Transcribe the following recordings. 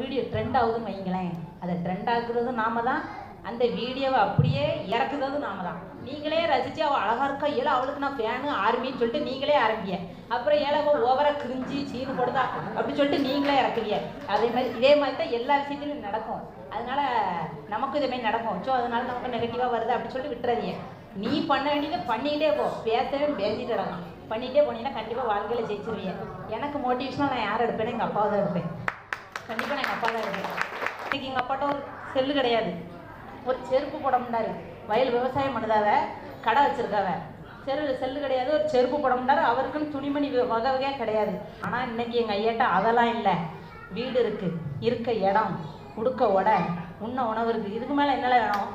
Video trend ஆகுதுன்னு வைங்களேன் அதை ட்ரெண்ட் ஆக்குறது நாம தான் அந்த வீடியோவை அப்படியே இறக்குறது நாம தான் நீங்களே ரசித்து அவள் அழகா இருக்கா? ஏழை அவளுக்கு நான் ஃபேனு ஆர்மின்னு சொல்லிட்டு நீங்களே ஆரம்பிய அப்புறம் ஏழவோ ஓவராக கிரிஞ்சி சீனு போடுதா? அப்படின்னு சொல்லிட்டு நீங்களே இறக்குவீங்க. அதே மாதிரி இதே மாதிரி தான் எல்லா விஷயத்திலும் நடக்கும். அதனால நமக்கும் இதே மாதிரி நடக்கும். ஸோ அதனால நமக்கு நெகட்டிவாக வருது அப்படின்னு சொல்லிட்டு விட்டுறாதீங்க. நீ பண்ண வேண்டியதை பண்ணிக்கிட்டே போ. பேசவே பேசிட்டு கிடக்கும் பண்ணிகிட்டே போனீங்கன்னா கண்டிப்பாக வாழ்க்கையில் ஜெயிச்சிருவீங்க. எனக்கு மோட்டிவேஷனாக நான் யார் எடுப்பேன்னு எங்கள் அப்பாவை தான் எடுப்பேன் கண்டிப்பாக நான் எங்கள் அப்பா தான் எடுப்பேன் இன்னைக்கு எங்கள் அப்பாட்ட ஒரு செல்லு கிடையாது. ஒரு செருப்பு போட முடியாரு வயல் விவசாயம் பண்ணுதாவ கடை வச்சிருக்காவ செரு செல்லு கிடையாது ஒரு செருப்பு போட முடியாரு அவருக்குன்னு துணிமணி வ- வகை வகையாக கிடையாது. ஆனால் இன்னைக்கு எங்கள் ஐயாட்ட அதெல்லாம் இல்லை. வீடு இருக்குது இருக்க இடம் உடுக்க உடை உண்ண உணவு இருக்குது இதுக்கு மேலே என்னெல்லாம் வேணும்?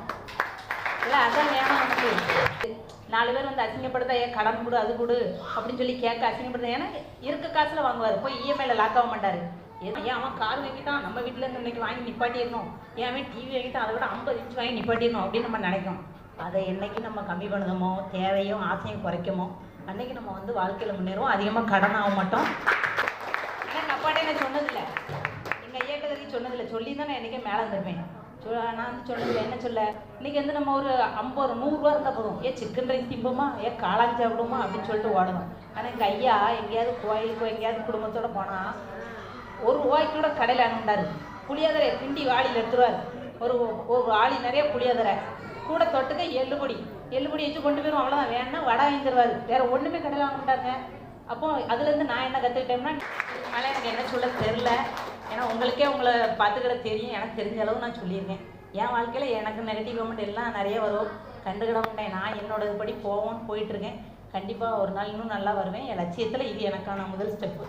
இல்லை அதான் வேணும் நமக்கு. நாலு பேர் வந்து அசிங்கப்படுத்தா ஏன் கடன் கொடு அது கொடு அப்படின்னு சொல்லி கேட்க அசிங்கப்படுத்த. ஏன்னா இருக்க காசில் வாங்குவார். போய் இஎம்ஐயில் லாக் ஆக மாட்டார். ஏன் ஏன் அவன் கார் வாங்கிட்டான்? நம்ம வீட்டில் இருந்து இன்னைக்கு வாங்கி நிப்பாட்டிடணும். ஏன் அவன் டிவி வாங்கிட்டான் அதை விட ஐம்பது இன்ச் வாங்கி நிப்பாட்டிடணும் அப்படின்னு நம்ம நினைக்கும் அதை என்னைக்கு நம்ம கம்மி பண்ணுதமோ தேவையும் ஆசையும் குறைக்குமோ அன்னைக்கு நம்ம வந்து வாழ்க்கையில் முன்னேறுவோம். அதிகமாக கடன் ஆக மாட்டோம். எனக்கு அப்பாட்டே நான் சொன்னதில்லை? எங்கள் ஐயாட்ட வரைக்கும் சொன்னதில்லை. சொல்லி தான் நான் என்றைக்கே மேலே வந்துருப்பேன். நான் வந்து சொன்னதில்லை. என்ன சொல்ல? இன்னைக்கு வந்து நம்ம ஒரு ஐம்பது ஒரு நூறுரூவா இருந்தால் போதும். ஏன் சிக்கன் ரைஸ் திம்போமா? ஏன் காளான் சாப்பிடுமா அப்படின்னு சொல்லிட்டு ஓடணும். ஆனால் எங்கள் ஐயா எங்கேயாவது கோயிலுக்கோ எங்கேயாவது குடும்பத்தோட போனால் ஒரு ரூபாய்க்கு கூட கடையில் அனுண்டாரு புளியோதரை பிண்டி வாளியில் எடுத்துருவார். ஒரு ஒரு ஆளி நிறைய புளியோதரை. கூட தொட்டுக்க எள்ளுபொடி எள்ளுபொடி வச்சு கொண்டு போயிடும் அவ்வளோதான் வேணும்னா வடை வாங்கிடுவார் வேறு ஒன்றுமே கடையில் வாங்க மாட்டாங்க அப்போ அதுலேருந்து நான் என்ன கற்றுக்கிட்டேன்னா அதனால் எனக்கு என்ன சொல்ல தெரில ஏன்னா உங்களுக்கே உங்களை பார்த்துக்கிட தெரியும். எனக்கு தெரிஞ்ச அளவு நான் சொல்லியிருக்கேன். என் வாழ்க்கையில் எனக்கு நெகட்டிவ் கமெண்ட் எல்லாம் நிறைய வரும். கண்டுக்கிட மாட்டேன். நான் என்னோட படி போவோம்னு போயிட்டுருக்கேன் கண்டிப்பாக ஒரு நாள் இன்னும் நல்லா வருவேன். என் லட்சியத்தில் இது எனக்கான முதல் ஸ்டெப்பு